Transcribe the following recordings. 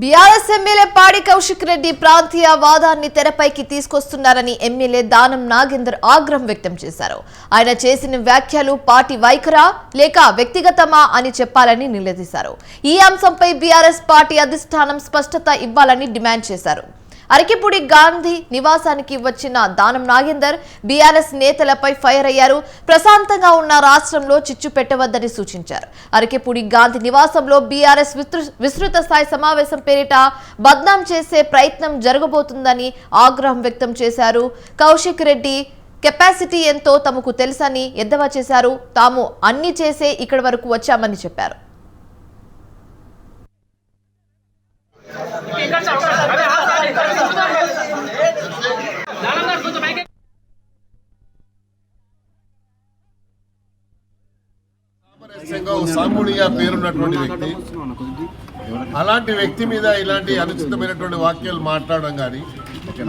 BRS MLA పాడి కౌశిక్ రెడ్డి ప్రాంతీయ వాదాన్ని తెరపైకి తీసుకొస్తున్నారని ఎమ్మెల్యే దానం నాగేందర్ ఆగ్రహం వ్యక్తం చేశారు. ఆయన చేసిన వ్యాఖ్యలు పార్టీ వైఖరా లేక వ్యక్తిగతమా అని చెప్పాలని నిలదీశారు. ఈ అంశంపై బీఆర్ఎస్ పార్టీ అధిష్టానం స్పష్టత ఇవ్వాలని డిమాండ్ చేశారు. అరకిపూడి గాంధీ నివాసానికి వచ్చిన దానం నాగేందర్ బీఆర్ఎస్ నేతలపై ఫైర్ అయ్యారు. ప్రశాంతంగా ఉన్న రాష్ట్రంలో చిచ్చు పెట్టవద్దని సూచించారు. అరకిపూడి గాంధీ నివాసంలో బీఆర్ఎస్ విస్తృత స్థాయి సమావేశం పేరిట బద్నాం చేసే ప్రయత్నం జరగబోతుందని ఆగ్రహం వ్యక్తం చేశారు. కౌశిక్ రెడ్డి కెపాసిటీ ఎంతో తమకు తెలుసని ఎద్దవా చేశారు. తాము అన్ని చేసే ఇక్కడి వరకు వచ్చామని చెప్పారు. సాముడిగా పేరున్నటువంటి వ్యక్తి. అలాంటి వ్యక్తి మీద ఇలాంటి అనుచితమైనటువంటి వాక్యాలు మాట్లాడడం కానీ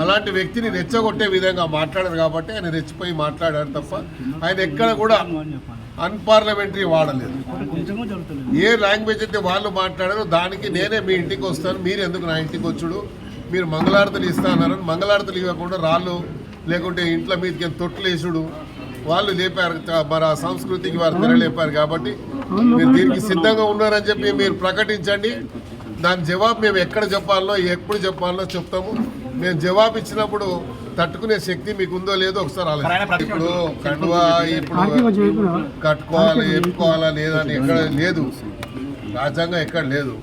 అలాంటి వ్యక్తిని రెచ్చగొట్టే విధంగా మాట్లాడారు కాబట్టి ఆయన రెచ్చిపోయి మాట్లాడారు తప్ప ఆయన ఎక్కడ కూడా అన్పార్లమెంటరీ వాడలేదు. ఏ లాంగ్వేజ్ అయితే వాళ్ళు మాట్లాడారో దానికి నేనే మీ ఇంటికి వస్తాను మీరు ఎందుకు నా ఇంటికి వచ్చుడు? మీరు మంగళారతులు ఇస్తా అన్నారని మంగళారతులు ఇవ్వకుండా రాళ్ళు లేకుంటే ఇంట్లో మీదకి తొట్లు వేసుడు వాళ్ళు లేపారు. మరి ఆ సంస్కృతికి వారు తెరలేపారు కాబట్టి మీరు దీనికి సిద్ధంగా ఉన్నారని చెప్పి మీరు ప్రకటించండి. దాని జవాబు మేము ఎక్కడ చెప్పాలో ఎప్పుడు చెప్పాలో చెప్తాము. మేము జవాబు ఇచ్చినప్పుడు తట్టుకునే శక్తి మీకు ఉందో లేదో ఒకసారి ఆలోచించండి. ఇప్పుడు కండువా ఇప్పుడు కట్టుకోవాలి ఎప్పుకోవాలా లేదా అని ఎక్కడ లేదు. రాజ్యాంగం ఎక్కడ లేదు.